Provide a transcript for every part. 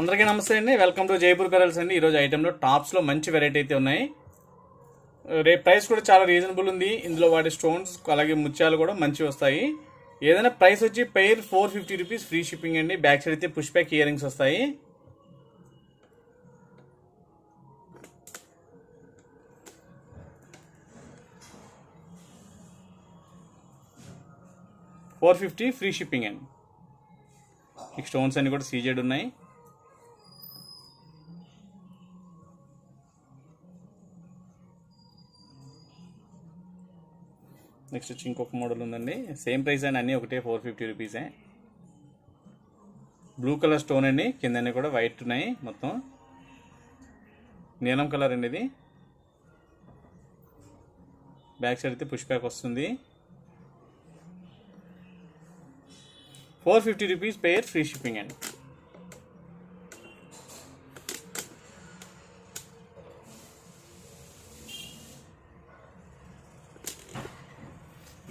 అందరికీ నమస్తే అండి. వెల్కమ్ టు జైపూర్ పెరల్స్ అండి. ఈరోజు ఐటెంలో టాప్స్లో మంచి వెరైటీ అయితే ఉన్నాయి. Uh, రేపు ప్రైస్ కూడా చాలా రీజనబుల్ ఉంది. ఇందులో వాడే స్టోన్స్ అలాగే ముత్యాలు కూడా మంచి వస్తాయి. ఏదైనా ప్రైస్ వచ్చి pair four fifty rupees free shipping అండి. బ్యాక్ సైడ్ అయితే పుష్ బ్యాక్ ఇయర్ వస్తాయి. ఫోర్ ఫిఫ్టీ ఫ్రీ షిప్పింగ్ అండి. ఈ స్టోన్స్ అన్నీ కూడా సీజెడ్ ఉన్నాయి. నెక్స్ట్ వచ్చి ఇంకొక మోడల్ ఉందండి. సేమ్ ప్రైస్ అండి అన్నీ ఒకటే ఫోర్ ఫిఫ్టీ రూపీసే. బ్లూ కలర్ స్టోన్ అండి కిందన్నీ కూడా వైట్ ఉన్నాయి మొత్తం. నీలం కలర్ అండి ఇది. బ్యాక్ సైడ్ అయితే పుష్ బ్యాక్ వస్తుంది. Four fifty rupees pair free shipping అండి.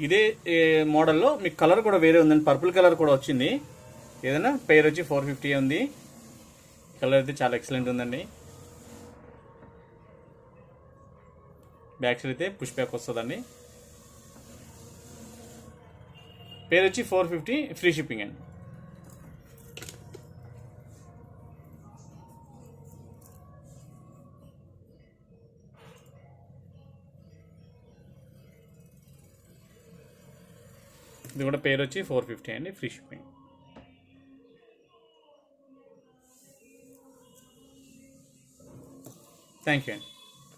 ఇదే మోడల్లో మీకు కలర్ కూడా వేరే ఉందండి. పర్పుల్ కలర్ కూడా వచ్చింది. ఏదైనా పేరు వచ్చి ఫోర్ ఫిఫ్టీ ఉంది. కలర్ అయితే చాలా ఎక్సలెంట్ ఉందండి. బ్యాక్ సైడ్ అయితే పుష్ బ్యాక్ వస్తుందండి. పేరు వచ్చి ఫోర్ ఫిఫ్టీ ఫ్రీ షిప్పింగ్ అండి. ఇది కూడా పేరు వచ్చి ఫోర్ ఫిఫ్టీ అండి ఫ్రీ షిప్పింగ్ థ్యాంక్ యూ అండి